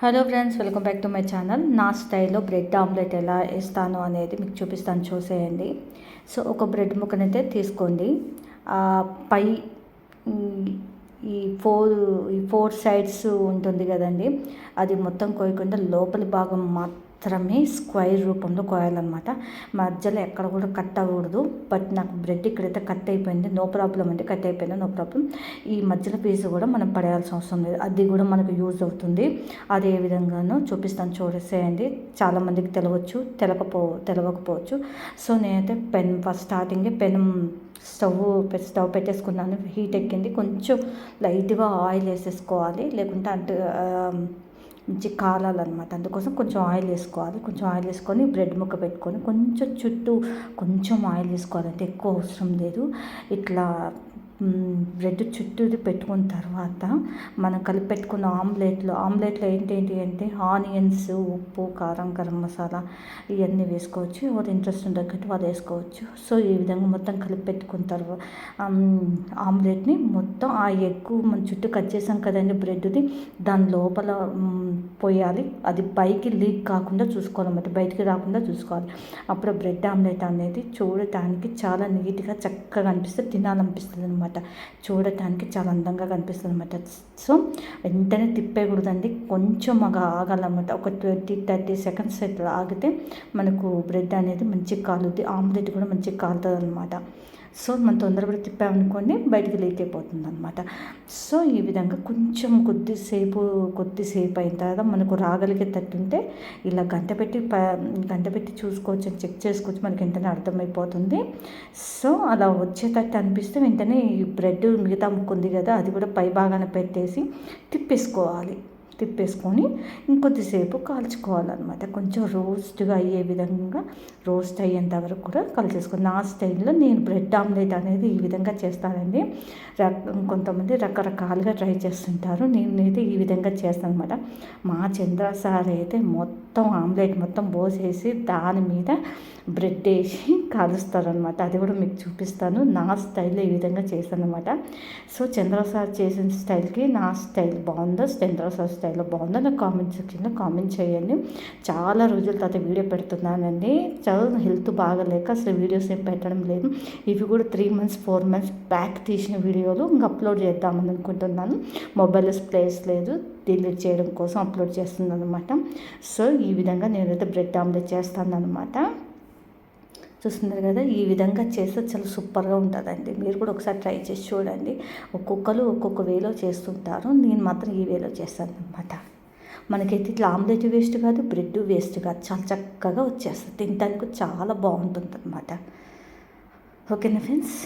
Hello friends welcome back to my channel నా స్టైల్లో bread omelette ఎలా వేస్తాను అనేది మీకు చూపిస్తాను చూసేయండి. సో ఒక బ్రెడ్ ముక్కనైతే తీసుకోండి. పై ఈ ఫోర్ ఈ ఫోర్ సైడ్స్ ఉంటుంది కదండి. అది మొత్తం కోయకుండా లోపలి భాగం మాత్రం మాత్రమే స్క్వైర్ రూపంలో కోయాలన్నమాట. మధ్యలో ఎక్కడ కూడా కట్ అవ్వకూడదు. బట్ నాకు బ్రెడ్ ఇక్కడైతే కట్ అయిపోయింది. నో ప్రాబ్లం అంటే కట్ అయిపోయింది? నో ప్రాబ్లం ఈ మధ్యలో పీస్ కూడా మనం పడేయాల్సిన అవసరం లేదు. అది కూడా మనకు యూజ్ అవుతుంది. అది ఏ విధంగానో చూపిస్తాను చూసేయండి చాలామందికి తెలవచ్చు. తెలకపో తెలవకపోవచ్చు. సో నేనైతే పెన్ ఫస్ట్ స్టార్టింగే పెన్ స్టవ్ స్టవ్ పెట్టేసుకున్నాను. హీట్ ఎక్కింది. కొంచెం లైట్గా ఆయిల్ వేసేసుకోవాలి. లేకుంటే అంటే మంచి కాలాలన్నమాట. అందుకోసం కొంచెం ఆయిల్ వేసుకోవాలి. కొంచెం ఆయిల్ వేసుకొని బ్రెడ్ ముక్క పెట్టుకొని కొంచెం చుట్టూ కొంచెం ఆయిల్ వేసుకోవాలంటే ఎక్కువ అవసరం లేదు. ఇట్లా బ్రెడ్ చుట్టూది పెట్టుకున్న తర్వాత మనం కలిపి పెట్టుకున్న ఆమ్లెట్లో ఆమ్లెట్లో ఏంటేంటి అంటే ఆనియన్స్ ఉప్పు కారం గరం మసాలా ఇవన్నీ వేసుకోవచ్చు. ఎవరు ఇంట్రెస్ట్ ఉండగట్టు వాళ్ళు వేసుకోవచ్చు. సో ఈ విధంగా మొత్తం కలిపి పెట్టుకున్న తర్వాత ఆమ్లెట్ని మొత్తం ఆ ఎగ్ మన చుట్టూ కట్ చేసాం కదండి బ్రెడ్ది దాని లోపల పోయాలి. అది పైకి లీక్ కాకుండా చూసుకోవాలన్నమాట. బయటికి రాకుండా చూసుకోవాలి. అప్పుడు బ్రెడ్ ఆమ్లెట్ అనేది చూడటానికి చాలా నీట్గా చక్కగా అనిపిస్తుంది తినాలనిపిస్తుంది అనమాట చూడటానికి చాలా అందంగా కనిపిస్తుంది అనమాట సో వెంటనే తిప్పేయకూడదండి. కొంచెం మగ ఆగాలన్నమాట. ఒక ట్వంటీ థర్టీ సెకండ్స్ ఇట్లా ఆగితే మనకు బ్రెడ్ అనేది మంచిగా కాలుద్ది. ఆమ్లెట్ కూడా మంచిగా కాలుతుంది అనమాట సో మనం తొందరపడి తిప్పామనుకోండి బయటికి లీక్ అయిపోతుంది అనమాట సో ఈ విధంగా కొంచెం కొద్దిసేపు కొద్దిసేపు అయిన తర్వాత మనకు రాగలిగే తట్టు ఉంటే ఇలా గంట పెట్టి ప గంట పెట్టి చూసుకోవచ్చు చెక్ చేసుకోవచ్చు మనకి వెంటనే అర్థమైపోతుంది. సో అలా వచ్చేటట్టు అనిపిస్తే వెంటనే ఈ బ్రెడ్ మిగతా ముక్కు ఉంది కదా అది కూడా పై భాగాన పెట్టేసి తిప్పేసుకోవాలి. తిప్పేసుకొని ఇంకొద్దిసేపు కాల్చుకోవాలన్నమాట. కొంచెం రోస్ట్గా అయ్యే విధంగా రోస్ట్ అయ్యేంత వరకు కూడా కలిసేసుకో నా స్టైల్లో నేను బ్రెడ్ ఆమ్లెట్ అనేది ఈ విధంగా చేస్తానండి. కొంతమంది రకరకాలుగా ట్రై చేస్తుంటారు. నేనైతే ఈ విధంగా చేస్తాను అనమాట మా చంద్ర సార్ అయితే మొత్తం ఆమ్లెట్ మొత్తం పోసేసి దాని మీద బ్రెడ్ వేసి కాలుస్తారనమాట అది కూడా మీకు చూపిస్తాను. నా స్టైల్లో ఈ విధంగా చేస్తాను అనమాట సో చంద్ర సార్ చేసిన స్టైల్కి నా స్టైల్ బాగుందో చంద్ర సార్ స్టైల్లో బాగుందో నాకు కామెంట్ సెక్షన్లో కామెంట్ చేయండి. చాలా రోజుల తర్వాత వీడియో పెడుతున్నానండి. చాలా హెల్త్ బాగలేక అసలు వీడియోస్ ఏం పెట్టడం లేదు. ఇవి కూడా three months four months back తీసిన వీడియోలు ఇంకా అప్లోడ్ చేద్దామని అనుకుంటున్నాను. మొబైల్లో ప్లేస్ లేదు. డిలీట్ చేయడం కోసం అప్లోడ్ చేస్తున్నాను అనమాట సో ఈ విధంగా నేనైతే బ్రెడ్ ఆమ్లెట్ చేస్తాను అనమాట చూస్తున్నారు కదా ఈ విధంగా చేస్తే చాలా సూపర్గా ఉంటుందండి. మీరు కూడా ఒకసారి ట్రై చేసి చూడండి. ఒక్కొక్కరు ఒక్కొక్క వేలో చేస్తుంటారు. నేను మాత్రం ఈ వేలో చేస్తాను అనమాట మనకైతే ఇట్లా ఆమ్లెట్ వేస్ట్ కాదు బ్రెడ్ వేస్ట్ కాదు. చాలా చక్కగా వచ్చేస్తుంది. తినడానికి చాలా బాగుంటుంది అనమాట ఓకేనా ఫ్రెండ్స్?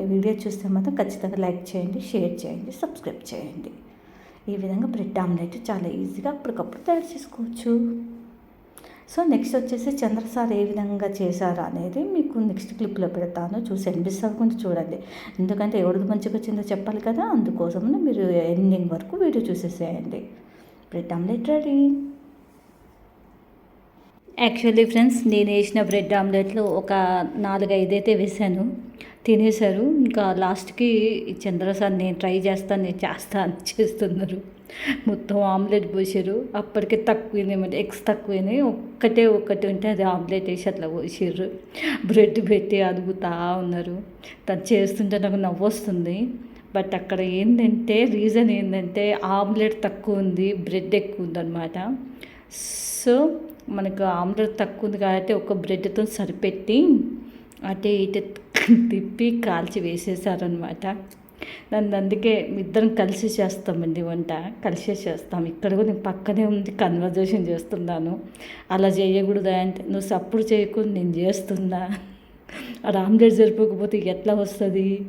ఈ వీడియో చూస్తే మాత్రం ఖచ్చితంగా లైక్ చేయండి షేర్ చేయండి సబ్స్క్రైబ్ చేయండి. ఈ విధంగా బ్రెడ్ ఆమ్లెట్ చాలా ఈజీగా అప్పటికప్పుడు తయారు చేసుకోవచ్చు. సో నెక్స్ట్ వచ్చేసి చంద్రసార్ ఏ విధంగా చేశారు అనేది మీకు నెక్స్ట్ క్లిప్లో పెడతాను. చూసి అనిపిస్తుంది కొంచెం చూడండి. ఎందుకంటే ఎవరిది మంచిగా వచ్చిందో చెప్పాలి కదా. అందుకోసమని మీరు ఎండింగ్ వరకు వీడియో చూసేసేయండి. Bread omelette ready actually friends నేను వేసిన బ్రెడ్ ఆమ్లెట్లో ఒక నాలుగైదైతే వేసాను తినేశారు. ఇంకా లాస్ట్కి చంద్రసార్ నేను ట్రై చేస్తాను నేను చేస్తాను చేస్తున్నారు. మొత్తం ఆమ్లెట్ పోసారు అప్పటికే తక్కువైంది ఎగ్స్ తక్కువైనాయి ఒక్కటే ఒక్కటి ఉంటే అది ఆమ్లెట్ వేసి అట్లా పోసారు బ్రెడ్ పెట్టి అదుగుతా ఉన్నారు. తను చేస్తుంటే నాకు నవ్వు వస్తుంది. బట్ అక్కడ ఏంటంటే రీజన్ ఏంటంటే ఆమ్లెట్ తక్కువ ఉంది బ్రెడ్ ఎక్కువ ఉందన్నమాట సో మనకు ఆమ్లెట్ తక్కువ ఉంది కాబట్టి ఒక బ్రెడ్తో సరిపెట్టి అటే ఇటు తిప్పి కాల్చి వేసేసారనమాట నన్ను అందుకే ఇద్దరం కలిసి చేస్తామండి వంట. కలిసే చేస్తాం. ఇక్కడ కూడా నేను పక్కనే ఉంది కన్వర్జేషన్ చేస్తున్నాను. అలా చేయకూడదా అంటే నువ్వు సప్పుడు చేయకుండా నేను చేస్తున్నా. అది ఆమ్లెట్ ఎట్లా వస్తుంది?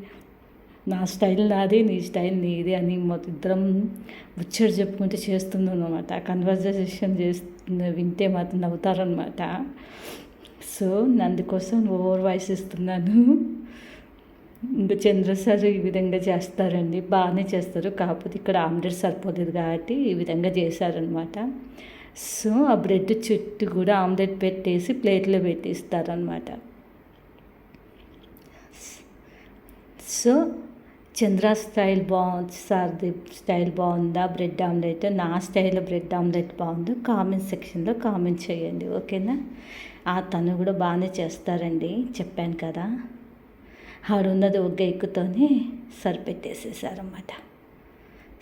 నా స్టైల్ నాది నీ స్టైల్ నీది అని మొత్తం ఇద్దరం ముచ్చట చెప్పుకుంటే చేస్తున్నాను అనమాట కన్వర్జేషన్ చేస్తున్న వింటే మాత్రం నవ్వుతారనమాట సో అందుకోసం ఓవర్ వాయిస్ ఇస్తున్నాను. ఇంకా చంద్ర సార్ ఈ విధంగా చేస్తారండి. బాగానే చేస్తారు. కాకపోతే ఇక్కడ ఆమ్లెట్ సరిపోలేదు కాబట్టి ఈ విధంగా చేశారనమాట సో ఆ బ్రెడ్ చుట్టూ కూడా ఆమ్లెట్ పెట్టేసి ప్లేట్లో పెట్టిస్తారనమాట సో చంద్ర స్టైల్ బాగుంది. సార్ది స్టైల్ బాగుందా? Bread omelette? నా స్టైల్ బ్రెడ్ ఆమ్లెట్ బాగుందో కామెంట్ సెక్షన్లో కామెంట్ చేయండి. ఓకేనా? తను కూడా బాగానే చేస్తారండి. చెప్పాను కదా. ఆడున్నది ఒక ఎక్కుతోనే సరిపెట్టేసేసారన్నమాట.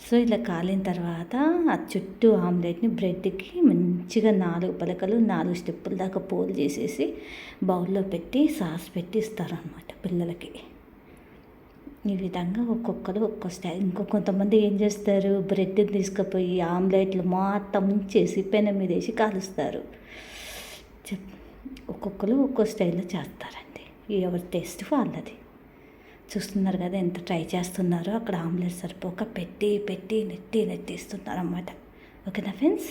సో ఇలా కాలిన తర్వాత ఆ చుట్టూ ఆమ్లెట్ని బ్రెడ్కి మంచిగా నాలుగు పలకలు నాలుగు స్టెప్పుల దాకా పోలు చేసేసి బౌల్లో పెట్టి సాస్ పెట్టి ఇస్తారనమాట పిల్లలకి. ఈ విధంగా ఒక్కొక్కరు ఒక్కో స్టైల్. ఇంకో కొంతమంది ఏం చేస్తారు? బ్రెడ్ తీసుకుపోయి ఆమ్లెట్లు మొత్తం చేసి పెనం మీద వేసి కాలుస్తారు. చెప్ ఒక్కొక్కరు ఒక్కో స్టైల్లో చేస్తారండి. ఎవరి టేస్ట్ వాళ్ళది. చూస్తున్నారు కదా ఎంత ట్రై చేస్తున్నారో. అక్కడ ఆమ్లెట్ సరిపోక పెట్టి పెట్టి నెట్టి నెట్టిస్తున్నారు అన్నమాట ఓకేనా ఫ్రెండ్స్?